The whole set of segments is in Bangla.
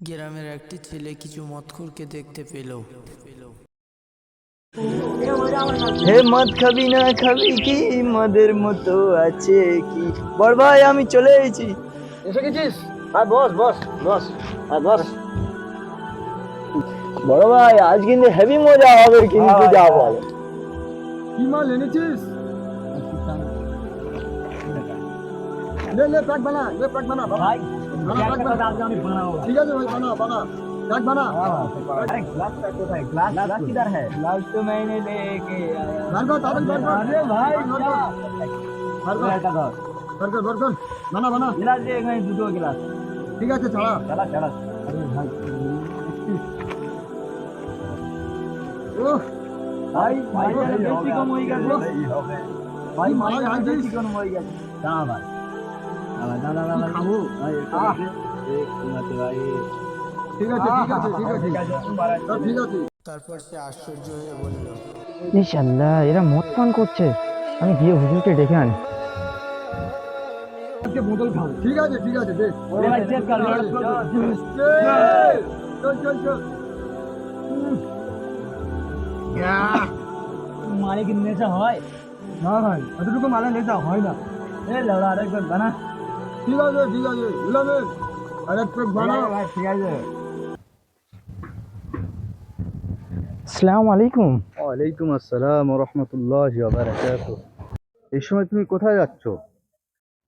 গ্রামের একটি ছেলে কিছু মদখোরকে দেখতে পেল। হে মদ খাবি না খাবি কি? মদের মতো আছে কি? বড় ভাই আমি চলে এসেছি। এসে গেছিস? হ্যাঁ বস বস বস হ্যাঁ বস। বড় ভাই আজ কিন্তু হেভি মজা হবে কিন্তু যা বল কি মাল এনেছিস? লে লে প্যাক বানা লে প্যাক বানা ভাই ঠিক আছে ভাই বানা বানা প্যাক বানা ग्लास तो मैंने लेके आया বার কর তাড়াতাড়ি বার কর अरे भाई বার क्या কর বার কর বার কর বার কর বানা বানা गिलास दे मैं दूधो गिलास ঠিক আছে ছাড়া चला चला अरे भाई ও भाई भाई भाई, बेटी कम होई गया भाई भाई, भाई आज बेटी कम होई गया ना भाई এরা মদ পান করছে। আমি গিয়ে হুজুরকে ডেকে আনি। বোতল খাব। ঠিক আছে ঠিক আছে মালিক নেশা হয়? না ভাই অতটুকু মালে নেচা হয় না। এ লড়া আরেকজন বানা। ঠিক আছে ঠিক আছে ইলামে আরেক বানা ঠিক আছে। আসসালামু আলাইকুম। ওয়ালাইকুম আসসালাম রহমতুল্লাহ বারাকাত এই সময় তুমি কোথায় যাচ্ছ?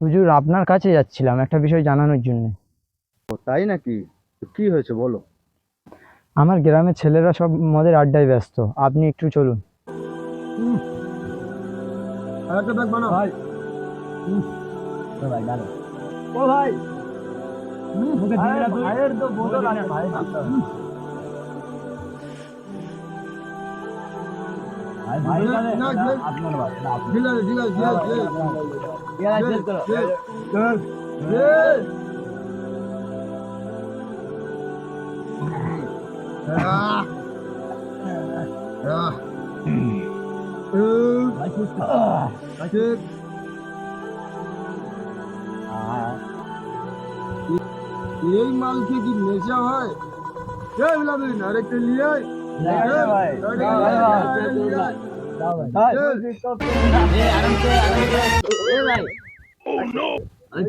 হুজুর আপনার কাছে যাচ্ছিলাম একটা বিষয় জানানোর জন্য। ও, তাই নাকি? তো কি হয়েছে বলো। আমার গ্রামের ছেলেরা সব মদের আড্ডায় ব্যস্ত। আপনি একটু চলুন। আরেকটা প্যাক বানা। ভাই। ভাই ডালো ও ভাই। ভাইয়ের তো বোতল আছে ভাই। ভাই ভাই না, না, না। আপনার এই মাল খেয়ে কি নেশা হয়? বিলাবিন আরেকটা নিয়ে আয়।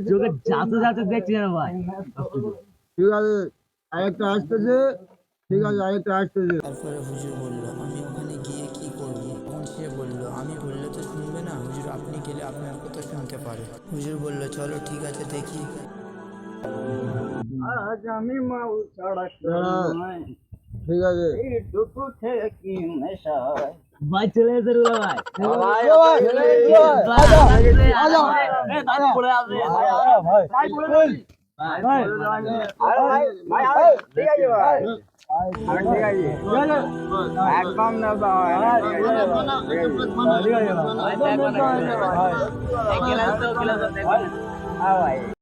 চোখে যাতে যাতে দেখছি না ভাই। ঠিক আছে আরেকটা আসতেছে। ঠিক আছে আরেকটা আসতেছে। তারপরে হুজুর বলল আমি ওখানে গিয়ে কি করব? তখন সে বলল আমি বললে তো শুনবে না। হুজুর আপনি গেলে আপনার কথা শুনতে পারে। হুজুর বলল চলো ঠিক আছে দেখি। আজ আমি মাউ ছাড়া দাঁড়া। ঠিক আছে। টুকু থেকে কি নেশা ভাই চলে এসে রুলা ভাই। ভাই, চলে এসে, আজা এ দাঁত পড়ে আছে। ভাই ভাই। পড়ে গেছি ভাই ভাই ভাই ভাই ভাই ঠিক আছে ভাই। ঠিক আছে। একদম না ভাই।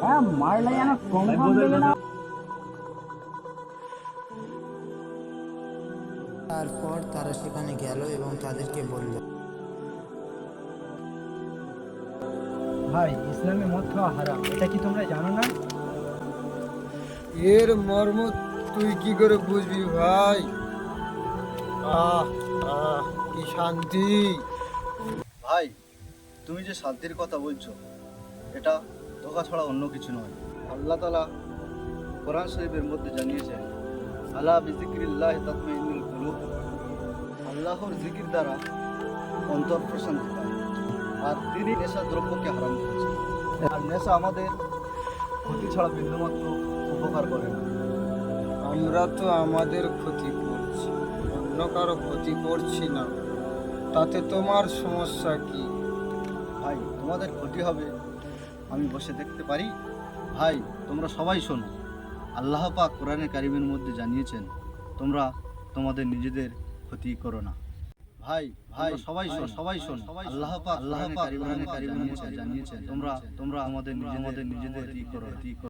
হ্যাঁ মারলে যেন কম কম দেবে না তারপর তারা সেখানে গেল এবং তাদেরকে বলল ভাই ইসলামে মদ খাওয়া হারাম এটা কি তোমরা জানো না? এর মর্ম তুই কি করে বুঝবি ভাই? আহ আহ কি শান্তি। ভাই তুমি যে শান্তির কথা বলছো এটা ধোকা ছাড়া অন্য কিছু নয়। আল্লাহ তালা কোরআন শরীফের মধ্যে জানিয়েছেন আল্লাহ বিজিক্রিল্লাহ তাতমাইনুল কুলুব। আল্লাহর জিকির দ্বারা অন্তর প্রশান্তি পায় আর তিনি নেশা দ্রব্যকে হারাম করেছেন। আর নেশা আমাদের ক্ষতি ছাড়া বিন্দুমাত্র উপকার করে না। আমরা তো আমাদের ক্ষতি করছি অন্য কারও ক্ষতি করছি না। তাতে তোমার সমস্যা কি? ভাই তোমাদের ক্ষতি হবে আমি বসে দেখতে পারি। ভাই তোমরা সবাই শোনো। আল্লাহ পাক কোরআনে কারিমের মধ্যে জানিয়েছেন তোমরা তোমাদের নিজেদের ক্ষতি করো না। ভাই ভাই সবাই শোনো। সবাই শোনো। আল্লাহ পাক আল্লাহ পাক কোরআনে কারিমের মধ্যে জানিয়েছেন তোমরা তোমরা আমাদের নিজেদের নিজেদের ক্ষতি করো ক্ষতি করো